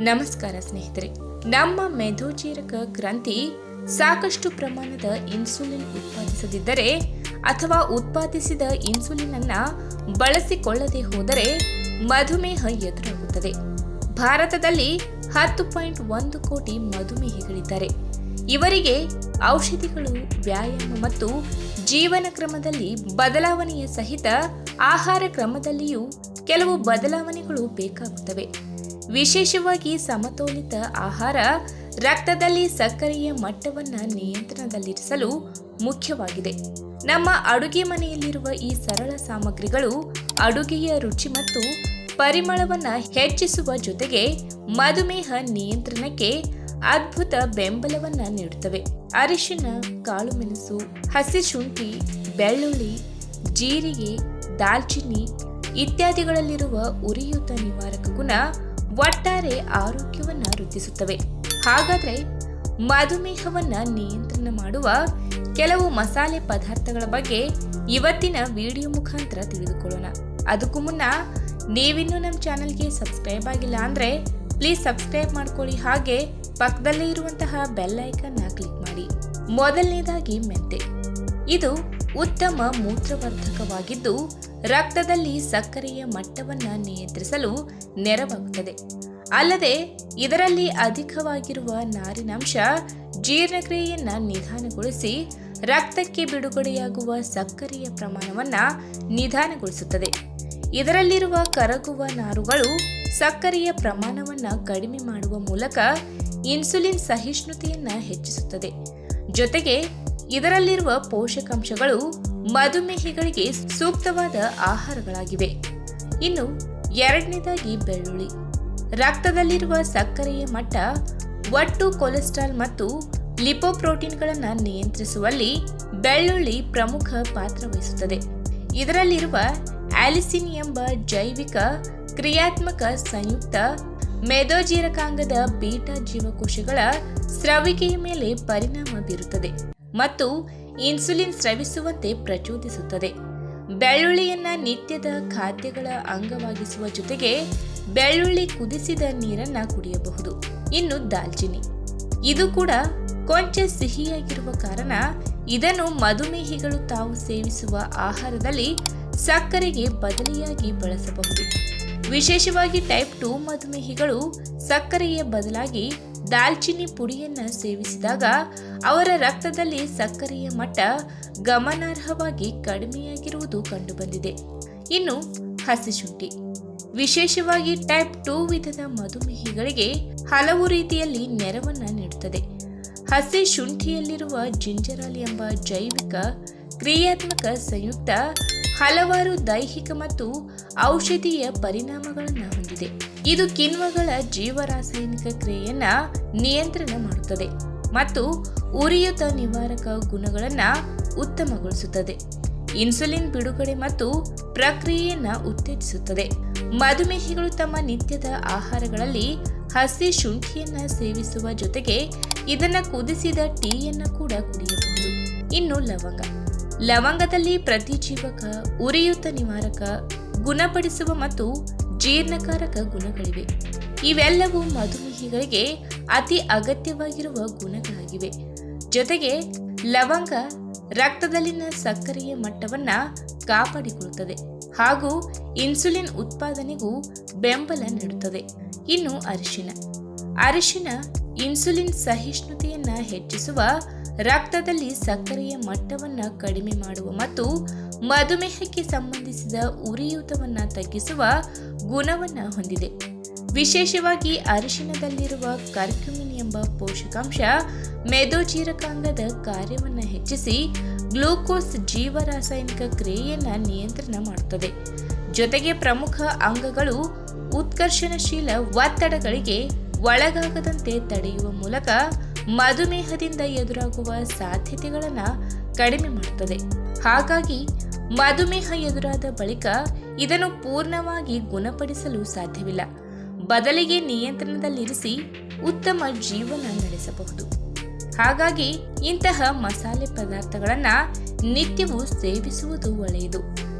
ನಮಸ್ಕಾರ ಸ್ನೇಹಿತರೆ, ನಮ್ಮ ಮೆದೋಜೀರಕ ಗ್ರಂಥಿ ಸಾಕಷ್ಟು ಪ್ರಮಾಣದ ಇನ್ಸುಲಿನ್ ಉತ್ಪಾದಿಸದಿದ್ದರೆ ಅಥವಾ ಉತ್ಪಾದಿಸಿದ ಇನ್ಸುಲಿನ್ ಅನ್ನ ಬಳಸಿಕೊಳ್ಳದೆ ಹೋದರೆ ಮಧುಮೇಹ ಎದುರಾಗುತ್ತದೆ. ಭಾರತದಲ್ಲಿ ಹತ್ತು ಪಾಯಿಂಟ್ ಒಂದು ಕೋಟಿ ಮಧುಮೇಹಿಗಳಿದ್ದಾರೆ. ಇವರಿಗೆ ಔಷಧಿಗಳು, ವ್ಯಾಯಾಮ ಮತ್ತು ಜೀವನ ಕ್ರಮದಲ್ಲಿ ಬದಲಾವಣೆಯ ಸಹಿತ ಆಹಾರ ಕ್ರಮದಲ್ಲಿಯೂ ಕೆಲವು ಬದಲಾವಣೆಗಳು ಬೇಕಾಗುತ್ತವೆ. ವಿಶೇಷವಾಗಿ ಸಮತೋಲಿತ ಆಹಾರ, ರಕ್ತದಲ್ಲಿ ಸಕ್ಕರೆಯ ಮಟ್ಟವನ್ನು ನಿಯಂತ್ರಣದಲ್ಲಿರಿಸಲು ಮುಖ್ಯವಾಗಿದೆ. ನಮ್ಮ ಅಡುಗೆ ಮನೆಯಲ್ಲಿರುವ ಈ ಸರಳ ಸಾಮಗ್ರಿಗಳು ಅಡುಗೆಯ ರುಚಿ ಮತ್ತು ಪರಿಮಳವನ್ನು ಹೆಚ್ಚಿಸುವ ಜೊತೆಗೆ ಮಧುಮೇಹ ನಿಯಂತ್ರಣಕ್ಕೆ ಅದ್ಭುತ ಬೆಂಬಲವನ್ನು ನೀಡುತ್ತವೆ. ಅರಿಶಿನ, ಕಾಳುಮೆಣಸು, ಹಸಿ ಶುಂಠಿ, ಬೆಳ್ಳುಳ್ಳಿ, ಜೀರಿಗೆ, ದಾಲ್ಚಿನ್ನಿ ಇತ್ಯಾದಿಗಳಲ್ಲಿರುವ ಉರಿಯೂತ ನಿವಾರಕ ಗುಣ ಒಟ್ಟಾರೆ ಆರೋಗ್ಯವನ್ನು ವೃದ್ಧಿಸುತ್ತವೆ. ಹಾಗಾದರೆ ಮಧುಮೇಹವನ್ನು ನಿಯಂತ್ರಣ ಮಾಡುವ ಕೆಲವು ಮಸಾಲೆ ಪದಾರ್ಥಗಳ ಬಗ್ಗೆ ಇವತ್ತಿನ ವಿಡಿಯೋ ಮುಖಾಂತರ ತಿಳಿದುಕೊಳ್ಳೋಣ. ಅದಕ್ಕೂ ಮುನ್ನ ನೀವಿನ್ನೂ ನಮ್ಮ ಚಾನಲ್ಗೆ ಸಬ್ಸ್ಕ್ರೈಬ್ ಆಗಿಲ್ಲ ಅಂದರೆ ಪ್ಲೀಸ್ ಸಬ್ಸ್ಕ್ರೈಬ್ ಮಾಡ್ಕೊಳ್ಳಿ. ಹಾಗೆ ಪಕ್ಕದಲ್ಲೇ ಇರುವಂತಹ ಬೆಲ್ ಐಕನ್ನ ಕ್ಲಿಕ್ ಮಾಡಿ. ಮೊದಲನೇದಾಗಿ ಮೆಂತೆ. ಇದು ಉತ್ತಮ ಮೂತ್ರವರ್ಧಕವಾಗಿದ್ದು ರಕ್ತದಲ್ಲಿ ಸಕ್ಕರೆಯ ಮಟ್ಟವನ್ನು ನಿಯಂತ್ರಿಸಲು ನೆರವಾಗುತ್ತದೆ. ಅಲ್ಲದೆ, ಇದರಲ್ಲಿ ಅಧಿಕವಾಗಿರುವ ನಾರಿನಾಂಶ ಜೀರ್ಣಕ್ರಿಯೆಯನ್ನು ನಿಧಾನಗೊಳಿಸಿ ರಕ್ತಕ್ಕೆ ಬಿಡುಗಡೆಯಾಗುವ ಸಕ್ಕರೆಯ ಪ್ರಮಾಣವನ್ನು ನಿಧಾನಗೊಳಿಸುತ್ತದೆ. ಇದರಲ್ಲಿರುವ ಕರಗುವ ನಾರುಗಳು ಸಕ್ಕರೆಯ ಪ್ರಮಾಣವನ್ನು ಕಡಿಮೆ ಮಾಡುವ ಮೂಲಕ ಇನ್ಸುಲಿನ್ ಸಹಿಷ್ಣುತೆಯನ್ನು ಹೆಚ್ಚಿಸುತ್ತದೆ. ಜೊತೆಗೆ, ಇದರಲ್ಲಿರುವ ಪೋಷಕಾಂಶಗಳು ಮಧುಮೇಹಿಗಳಿಗೆ ಸೂಕ್ತವಾದ ಆಹಾರಗಳಾಗಿವೆ. ಇನ್ನು ಎರಡನೇದಾಗಿ ಬೆಳ್ಳುಳ್ಳಿ. ರಕ್ತದಲ್ಲಿರುವ ಸಕ್ಕರೆಯ ಮಟ್ಟ, ಒಟ್ಟು ಕೊಲೆಸ್ಟ್ರಾಲ್ ಮತ್ತು ಲಿಪೋಪ್ರೋಟೀನ್ಗಳನ್ನು ನಿಯಂತ್ರಿಸುವಲ್ಲಿ ಬೆಳ್ಳುಳ್ಳಿ ಪ್ರಮುಖ ಪಾತ್ರ ವಹಿಸುತ್ತದೆ. ಇದರಲ್ಲಿರುವ ಆಲಿಸಿನ್ ಎಂಬ ಜೈವಿಕ ಕ್ರಿಯಾತ್ಮಕ ಸಂಯುಕ್ತ ಮೆದೋಜೀರಕಾಂಗದ ಬೀಟಾ ಜೀವಕೋಶಗಳ ಸ್ರವಿಕೆಯ ಮೇಲೆ ಪರಿಣಾಮ ಬೀರುತ್ತದೆ. ಮತ್ತು ಇನ್ಸುಲಿನ್ ಸ್ರವಿಸುವಂತೆ ಪ್ರಚೋದಿಸುತ್ತದೆ. ಬೆಳ್ಳುಳ್ಳಿಯನ್ನ ನಿತ್ಯದ ಖಾದ್ಯಗಳ ಅಂಗವಾಗಿಸುವ ಜೊತೆಗೆ ಬೆಳ್ಳುಳ್ಳಿ ಕುದಿಸಿದ ನೀರನ್ನ ಕುಡಿಯಬಹುದು. ಇನ್ನು ದಾಲ್ಚಿನ್ನಿ. ಇದು ಕೂಡ ಕೊಂಚ ಸಿಹಿಯಾಗಿರುವ ಕಾರಣ ಇದನ್ನು ಮಧುಮೇಹಿಗಳು ತಾವು ಸೇವಿಸುವ ಆಹಾರದಲ್ಲಿ ಸಕ್ಕರೆಗೆ ಬದಲಿಯಾಗಿ ಬಳಸಬಹುದು. ವಿಶೇಷವಾಗಿ ಟೈಪ್ ಟು ಮಧುಮೇಹಿಗಳು ಸಕ್ಕರೆಯ ಬದಲಾಗಿ ದಾಲ್ಚಿನ್ನಿ ಪುಡಿಯನ್ನು ಸೇವಿಸಿದಾಗ ಅವರ ರಕ್ತದಲ್ಲಿ ಸಕ್ಕರೆಯ ಮಟ್ಟ ಗಮನಾರ್ಹವಾಗಿ ಕಡಿಮೆಯಾಗಿರುವುದು ಕಂಡುಬಂದಿದೆ. ಇನ್ನು ಹಸಿಶುಂಠಿ. ವಿಶೇಷವಾಗಿ ಟೈಪ್ ಟು ವಿಧದ ಮಧುಮೇಹಿಗಳಿಗೆ ಹಲವು ರೀತಿಯಲ್ಲಿ ನೆರವನ್ನು ನೀಡುತ್ತದೆ. ಹಸಿ ಶುಂಠಿಯಲ್ಲಿರುವ ಜಿಂಜರಾಲ್ ಎಂಬ ಜೈವಿಕ ಕ್ರಿಯಾತ್ಮಕ ಸಂಯುಕ್ತ ಹಲವಾರು ದೈಹಿಕ ಮತ್ತು ಔಷಧೀಯ ಪರಿಣಾಮಗಳನ್ನು ಹೊಂದಿದೆ. ಇದು ಕಿಣ್ವಗಳ ಜೀವರಾಸಾಯನಿಕ ಕ್ರಿಯೆಯನ್ನ ನಿಯಂತ್ರಣ ಮಾಡುತ್ತದೆ ಮತ್ತು ಉರಿಯೂತ ನಿವಾರಕ ಗುಣಗಳನ್ನು ಉತ್ತಮಗೊಳಿಸುತ್ತದೆ. ಇನ್ಸುಲಿನ್ ಬಿಡುಗಡೆ ಮತ್ತು ಪ್ರಕ್ರಿಯೆಯನ್ನು ಉತ್ತೇಜಿಸುತ್ತದೆ. ಮಧುಮೇಹಿಗಳು ತಮ್ಮ ನಿತ್ಯದ ಆಹಾರಗಳಲ್ಲಿ ಹಸಿ ಶುಂಠಿಯನ್ನು ಸೇವಿಸುವ ಜೊತೆಗೆ ಇದನ್ನು ಕುದಿಸಿದ ಟೀಯನ್ನು ಕೂಡ ಕುಡಿಯಬಹುದು. ಇನ್ನು ಲವಂಗ. ಲವಂಗದಲ್ಲಿ ಪ್ರತಿಜೀವಕ, ಉರಿಯೂತ ನಿವಾರಕ, ಗುಣಪಡಿಸುವ ಮತ್ತು ಜೀರ್ಣಕಾರಕ ಗುಣಗಳಿವೆ. ಇವೆಲ್ಲವೂ ಮಧುಮೇಹಿಗಳಿಗೆ ಅತಿ ಅಗತ್ಯವಾಗಿರುವ ಗುಣಗಳಾಗಿವೆ. ಜೊತೆಗೆ ಲವಂಗ ರಕ್ತದಲ್ಲಿನ ಸಕ್ಕರೆಯ ಮಟ್ಟವನ್ನು ಕಾಪಾಡಿಕೊಳ್ಳುತ್ತದೆ ಹಾಗೂ ಇನ್ಸುಲಿನ್ ಉತ್ಪಾದನೆಗೂ ಬೆಂಬಲ ನೀಡುತ್ತದೆ. ಇನ್ನು ಅರಿಶಿನ. ಅರಿಶಿನ ಇನ್ಸುಲಿನ್ ಸಹಿಷ್ಣುತೆಯನ್ನು ಹೆಚ್ಚಿಸುವ ರಕ್ತದಲ್ಲಿ ಸಕ್ಕರೆಯ ಮಟ್ಟವನ್ನು ಕಡಿಮೆ ಮಾಡುವ ಮತ್ತು ಮಧುಮೇಹಕ್ಕೆ ಸಂಬಂಧಿಸಿದ ಉರಿಯೂತವನ್ನು ತಗ್ಗಿಸುವ ಗುಣವನ್ನು ಹೊಂದಿದೆ. ವಿಶೇಷವಾಗಿ ಅರಿಶಿನದಲ್ಲಿರುವ ಕರ್ಕ್ಯುಮಿನ್ ಎಂಬ ಪೋಷಕಾಂಶ ಮೆದೋಜೀರಕಾಂಗದ ಕಾರ್ಯವನ್ನು ಹೆಚ್ಚಿಸಿ ಗ್ಲೂಕೋಸ್ ಜೀವರಾಸಾಯನಿಕ ಕ್ರಿಯೆಯನ್ನು ನಿಯಂತ್ರಣ ಮಾಡುತ್ತದೆ. ಜೊತೆಗೆ ಪ್ರಮುಖ ಅಂಗಗಳು ಉತ್ಕರ್ಷಣಶೀಲ ಒತ್ತಡಗಳಿಗೆ ಒಳಗಾಗದಂತೆ ತಡೆಯುವ ಮೂಲಕ ಮಧುಮೇಹದಿಂದ ಎದುರಾಗುವ ಸಾಧ್ಯತೆಗಳನ್ನು ಕಡಿಮೆ ಮಾಡುತ್ತದೆ. ಹಾಗಾಗಿ ಮಧುಮೇಹ ಎದುರಾದ ಬಳಿಕ ಇದನ್ನು ಪೂರ್ಣವಾಗಿ ಗುಣಪಡಿಸಲು ಸಾಧ್ಯವಿಲ್ಲ. ಬದಲಿಗೆ ನಿಯಂತ್ರಣದಲ್ಲಿರಿಸಿ ಉತ್ತಮ ಜೀವನ ನಡೆಸಬಹುದು. ಹಾಗಾಗಿ ಇಂತಹ ಮಸಾಲೆ ಪದಾರ್ಥಗಳನ್ನು ನಿತ್ಯವೂ ಸೇವಿಸುವುದು ಒಳ್ಳೆಯದು.